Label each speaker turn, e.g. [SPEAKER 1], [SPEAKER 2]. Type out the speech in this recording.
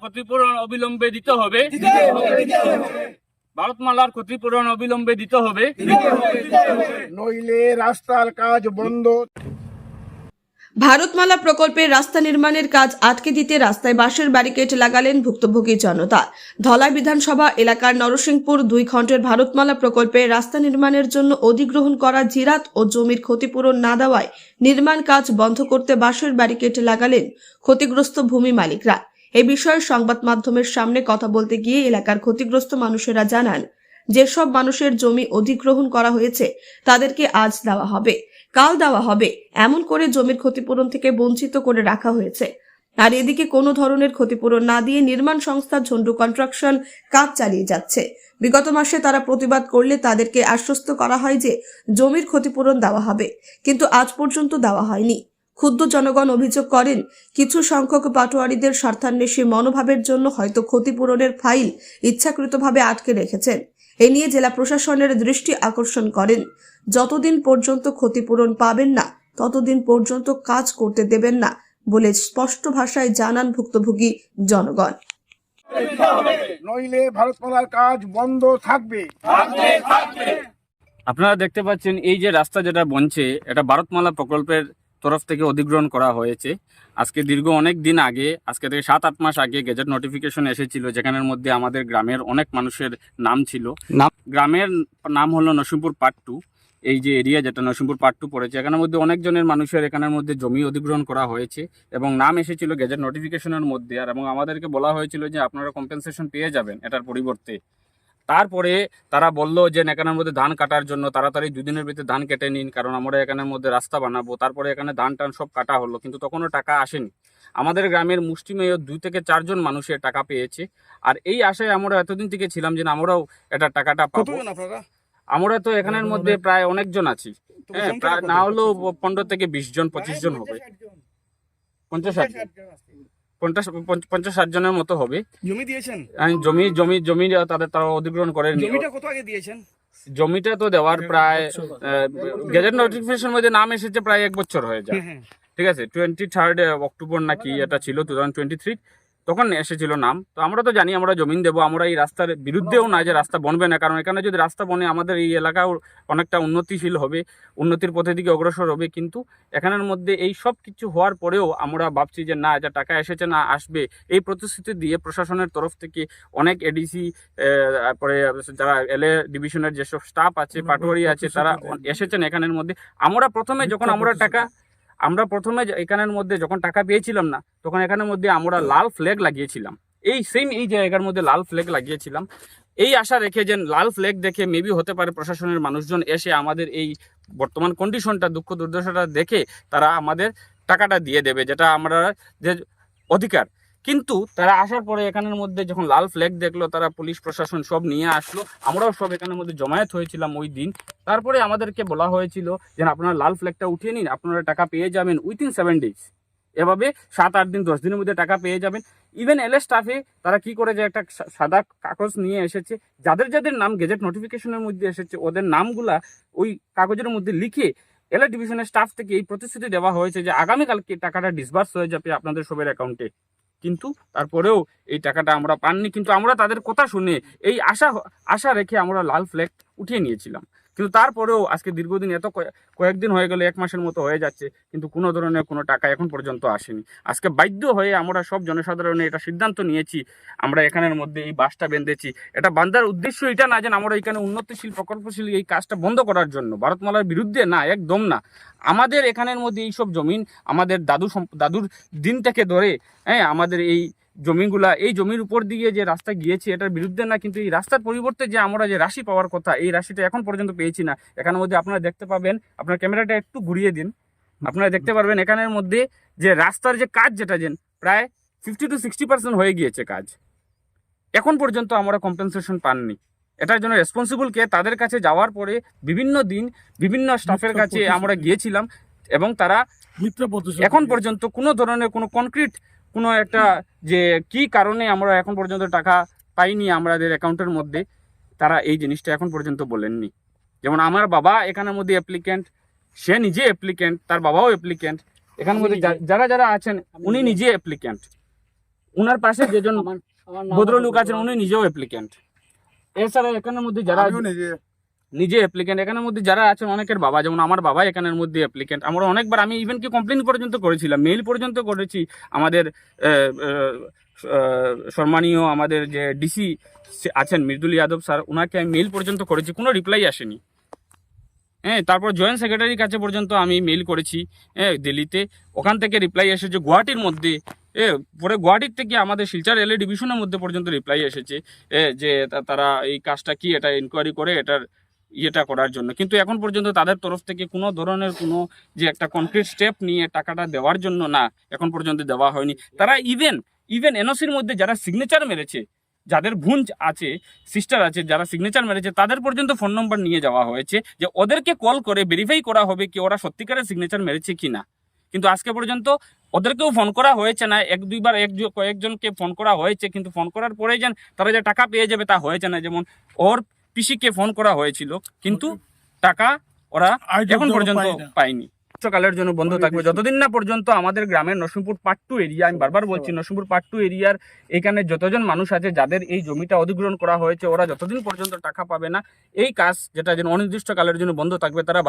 [SPEAKER 1] ক্ষতিপূরণ অবিলম্বে দিতে হবে। ভারতমালার ক্ষতিপূরণ অবিলম্বে দিতে হবে।
[SPEAKER 2] নইলে রাস্তার কাজ বন্ধ।
[SPEAKER 3] ভারতমালা প্রকল্পের রাস্তা নির্মাণের কাজ আটকে দিতে রাস্তায় বাঁশের ব্যারিকেড লাগালেন ভুক্তভোগী জনতা। ধলাই বিধানসভা এলাকার নরসিংপুর দুই খণ্ডের ভারতমালা প্রকল্পে রাস্তা নির্মাণের জন্য অধিগ্রহণ করা জিরাত ও জমির ক্ষতিপূরণ না দেওয়ায় নির্মাণ কাজ বন্ধ করতে বাঁশের ব্যারিকেড লাগালেন ক্ষতিগ্রস্ত ভূমি মালিকরা। এ বিষয়ে সংবাদ মাধ্যমের সামনে কথা বলতে গিয়ে এলাকার ক্ষতিগ্রস্ত মানুষেরা জানান, যেসব মানুষের জমি অধিগ্রহণ করা হয়েছে, তাদেরকে আজ দেওয়া হবে, কাল দেওয়া হবে, এমন করে জমির ক্ষতিপূরণ থেকে বঞ্চিত করে রাখা হয়েছে। আর এদিকে কোনো ধরনের ক্ষতিপূরণ না দিয়ে নির্মাণ সংস্থা ঝন্ডু কনস্ট্রাকশন কাজ চালিয়ে যাচ্ছে। বিগত মাসে তারা প্রতিবাদ করলে তাদেরকে আশ্বস্ত করা হয় যে জমির ক্ষতিপূরণ দেওয়া হবে, কিন্তু আজ পর্যন্ত দেওয়া হয়নি। ক্ষুদ্র জনগণ অভিযোগ করেন কিছু সংখ্যক পাটোয়ারিদের স্বার্থান্বেষী মনোভাবের জন্য হয়তো ক্ষতিপূরণের ফাইল ইচ্ছাকৃতভাবে আটকে রেখেছেন। এ নিয়ে জেলা প্রশাসনের দৃষ্টি আকর্ষণ করেন। যতদিন পর্যন্ত ক্ষতিপূরণ পাবেন না ততদিন পর্যন্ত কাজ করতে দেবেন না বলে স্পষ্ট ভাষায় জানান ভুক্তভোগী জনগণ।
[SPEAKER 2] নইলে ভারতমালার কাজ বন্ধ থাকবে।
[SPEAKER 1] আপনারা দেখতে পাচ্ছেন এই যে রাস্তা যেটা বনছে এটা ভারতমালা প্রকল্পের তরফ থেকে অধিগ্রহণ করা হয়েছে। আজকে দীর্ঘ অনেক দিন আগে আজকে থেকে সাত আট মাস আগে গেজেট নোটিফিকেশন এসেছিল যেখানের মধ্যে আমাদের গ্রামের অনেক মানুষের নাম ছিল। গ্রামের নাম হলো নরসিংপুর পার্ট টু এই যে এরিয়া যেটা নরসিংপুর পার্ট টু পড়েছে এখানের মধ্যে অনেকজনের মানুষের এখানের মধ্যে জমি অধিগ্রহণ করা হয়েছে এবং নাম এসেছিল গেজেট নোটিফিকেশনের মধ্যে। আর এবং আমাদেরকে বলা হয়েছিল যে আপনারা কম্পেনসেশন পেয়ে যাবেন এটার পরিবর্তে। তারপরে তারা বলল যে এখানের মধ্যে ধান কাটার জন্য তাড়াতাড়ি দুদিনের ভিতরে ধান কেটে নিন কারণ আমরা এখানের মধ্যে রাস্তা বানাবো। তারপরে এখানে ধান টান সব কাটা হলো কিন্তু তখনও টাকা আসেনি। আমাদের গ্রামের মুষ্টিমেয় দুই থেকে চারজন মানুষের টাকা পেয়েছে। আর এই আশায় আমরা এতদিন থেকে ছিলাম যে আমরাও এটা টাকাটা পাবো। আমরা তো এখানের মধ্যে প্রায় অনেকজন আছি। হ্যাঁ প্রায় না হলেও পনেরো থেকে বিশ জন পঁচিশ জন হবে। পঞ্চাশ ষাট পঞ্চাশ পঞ্চাশ ষাট জনের মতো হবে।
[SPEAKER 4] জমি দিয়েছেন?
[SPEAKER 1] আমি জমি জমি জমি তাদের তারা অধিগ্রহণ করেন
[SPEAKER 4] জমিটা কত আগে দিয়েছেন?
[SPEAKER 1] জমিটা তো দেওয়ার প্রায় গেজেট নোটিফিকেশন মধ্যে নাম এসেছে প্রায় এক বছর হয়ে যায়।
[SPEAKER 4] হ্যাঁ,
[SPEAKER 1] ঠিক আছে? টোয়েন্টি থার্ড অক্টোবর নাকি এটা ছিল টু থাউজেন্ড টোয়েন্টি থ্রি তখন এসেছিল নাম। তো আমরা তো জানি আমরা জমিন দেবো আমরা এই রাস্তার বিরুদ্ধেও না যে রাস্তা বনবে না কারণ এখানে যদি রাস্তা বনে আমাদের এই এলাকাও অনেকটা উন্নতিশীল হবে উন্নতির পথের দিকে অগ্রসর হবে কিন্তু এখানের মধ্যে এই সব কিছু হওয়ার পরেও আমরা ভাবছি যে না যা টাকা এসেছে না আসবে। এই প্রতিশ্রুতি দিয়ে প্রশাসনের তরফ থেকে অনেক এডিসি তারপরে যারা এলএ ডিভিশনের যেসব স্টাফ আছে পাটোয়ারি আছে তারা এসেছেন এখানের মধ্যে। আমরা প্রথমে যখন আমরা টাকা আমরা প্রথমে এখানের মধ্যে যখন টাকা পেয়েছিলাম না, তখন এখানের মধ্যে আমরা লাল ফ্ল্যাগ লাগিয়েছিলাম। এই সেম এই জায়গার মধ্যে লাল ফ্ল্যাগ লাগিয়েছিলাম। এই আশা রেখে যে লাল ফ্ল্যাগ দেখে মেবি হতে পারে প্রশাসনের মানুষজন এসে আমাদের এই বর্তমান কন্ডিশনটা দুঃখ দুর্দশাটা দেখে তারা আমাদের টাকাটা দিয়ে দেবে, যেটা আমরা যে অধিকার। কিন্তু তারা আসার পরে এখানের মধ্যে যখন লাল ফ্ল্যাগ দেখল, তারা পুলিশ, প্রশাসন সব নিয়ে আসলো। আমরাও সব এখানের মধ্যে জমায়েত হয়েছিলাম ওই দিন। তারপরে আমাদেরকে বলা হয়েছিল যে আপনারা লাল ফ্ল্যাগটা উঠিয়ে নিন, আপনারা টাকা পেয়ে যাবেন উইথিন সেভেন ডেজ এভাবে সাত, আট দিন, দশ দিনের মধ্যে টাকা পেয়ে যাবেন। ইভেন এল স্টাফে তারা কি করে যে একটা সাদা কাগজ নিয়ে এসেছে, যাদের যাদের নাম গেজেট নোটিফিকেশনের মধ্যে এসেছে, ওদের নামগুলা ওই কাগজের মধ্যে লিখে এলএ ডিভিশনের স্টাফ থেকে এই প্রতিশ্রুতি দেওয়া হয়েছে যে, আগামীকালকে টাকাটা ডিসবার্স হয়ে যাবে আপনাদের সবের অ্যাকাউন্টে কিন্তু তারপরেও এই টাকাটা আমরা পাননি। কিন্তু আমরা তাদের কথা শুনে এই আশা আশা রেখে আমরা লাল ফ্ল্যাগ উঠিয়ে নিয়েছিলাম। কিন্তু তারপরেও আজকে দীর্ঘদিন এত কয়ে- কয়েকদিন হয়ে গেলে, এক মাসের মতো হয়ে যাচ্ছে, কিন্তু কোনো ধরনের কোনো টাকা এখন পর্যন্ত আসেনি। আজকে বাধ্য হয়ে আমরা সব জনসাধারণের এটা সিদ্ধান্ত নিয়েছি, আমরা এখানের মধ্যে এই বাসটা বেঁধেছি। এটা বান্ধার উদ্দেশ্য এটা না যে আমরা এখানে উন্নতিশীল, প্রকল্পশীল এই কাজটা বন্ধ করার জন্য, ভারতমালার বিরুদ্ধে না, একদম না। আমাদের এখানের মধ্যে এইসব জমিন আমাদের দাদু দাদুর দিন থেকে ধরে হ্যাঁ আমাদের এই জমিগুলা এই জমির উপর দিয়ে যে রাস্তা গিয়েছে এটার বিরুদ্ধে না কিন্তু এই রাস্তার পরিবর্তে যে আমরা যে রাশি পাওয়ার কথা এই রাশিটা এখন পর্যন্ত পেয়েছি না। এখানের মধ্যে আপনারা দেখতে পাবেন আপনার ক্যামেরাটা একটু ঘুরিয়ে দিন। আপনারা দেখতে পারবেন এখানের মধ্যে যে রাস্তার যে কাজ যেটা যেন প্রায় ফিফটি টু সিক্সটি পার্সেন্ট হয়ে গিয়েছে কাজ। এখন পর্যন্ত আমরা কম্পেনসেশন পাননি। এটার জন্য রেসপন্সিবল কে তাদের কাছে যাওয়ার পরে বিভিন্ন দিন বিভিন্ন স্টাফের কাছে আমরা গিয়েছিলাম এবং তারা এখন পর্যন্ত কোনো ধরনের কোনো কনক্রিট কোনো একটা যে কি কারণে আমরা এখন পর্যন্ত টাকা পাইনি আমাদের অ্যাকাউন্টের মধ্যে তারা এই জিনিসটা এখন পর্যন্ত বলেননি। যেমন আমার বাবা এখানের মধ্যে অ্যাপ্লিক্যান্ট সে নিজে অ্যাপ্লিক্যান্ট তার বাবাও অ্যাপ্লিক্যান্ট এখানের মধ্যে যারা যারা আছেন উনি নিজে। অ্যাপ্লিক্যান্ট উনার পাশে যেজন ভদ্রলোক আছেন উনি নিজেও অ্যাপ্লিকেন্ট এছাড়া এখানের মধ্যে যারা নিজে অ্যাপ্লিকেন্ট এখানের মধ্যে যারা আছেন অনেকের বাবা, যেমন আমার বাবা এখানের মধ্যে অ্যাপ্লিকেন্ট আমরা অনেকবার, আমি ইভেন কি কমপ্লেন পর্যন্ত করেছিলাম মেইল পর্যন্ত করেছি। আমাদের সম্মানীয় আমাদের যে ডিসি আছেন মৃদুল যাদব স্যার ওনাকে আমি মেইল পর্যন্ত করেছি, কোনো রিপ্লাই আসেনি। হ্যাঁ তারপর জয়েন্ট সেক্রেটারির কাছে পর্যন্ত আমি মেইল করেছি হ্যাঁ দিল্লিতে। ওখান থেকে রিপ্লাই এসেছে, গুয়াহাটির মধ্যে, এ, পরে গুয়াহাটির থেকে আমাদের শিলচর রেলওয়ে ডিভিশনের মধ্যে পর্যন্ত রিপ্লাই এসেছে যে তারা এই কাজটা কি, এটা ইনকোয়ারি করে, এটার ইয়েটা করার জন্য। কিন্তু এখন পর্যন্ত তাদের তরফ থেকে কোনো ধরনের কোনো যে একটা কনক্রিট স্টেপ নিয়ে টাকাটা দেওয়ার জন্য না এখন পর্যন্ত দেওয়া হয়নি। তারা ইভেন ইভেন এনওসির মধ্যে যারা সিগনেচার মেরেছে, যাদের ভুঞ্জ আছে সিস্টার আছে, যারা সিগনেচার মেরেছে, তাদের পর্যন্ত ফোন নম্বর নিয়ে যাওয়া হয়েছে যে ওদেরকে কল করে ভেরিফাই করা হবে কি ওরা সত্যিকারের সিগনেচার মেরেছে কি না। কিন্তু আজকে পর্যন্ত ওদেরকেও ফোন করা হয়েছে না, এক দুইবার এক কয়েকজনকে ফোন করা হয়েছে, কিন্তু ফোন করার পরে যেন তারা যে টাকা পেয়ে যাবে তা হয়েছে না। যেমন ওর পিসিকে ফোন করা হয়েছিল কিন্তু টাকা ওরা এখন পর্যন্ত পায়নি। কালের জন্য বন্ধ থাকবে। যতদিন না পর্যন্ত আমাদের গ্রামের নরসিংপুর পার্ট টু এরিয়া আমি বারবার বলছি নরসিংপুর পার্ট টু এরিয়ার এখানে যতজন মানুষ আছে যাদের এই জমিটা অধিগ্রহণ করা হয়েছে ওরা যতদিন পর্যন্ত টাকা পাবে না এই কাজ যেটা যেন অনির্দিষ্টকালের জন্য বন্ধ থাকবে তারা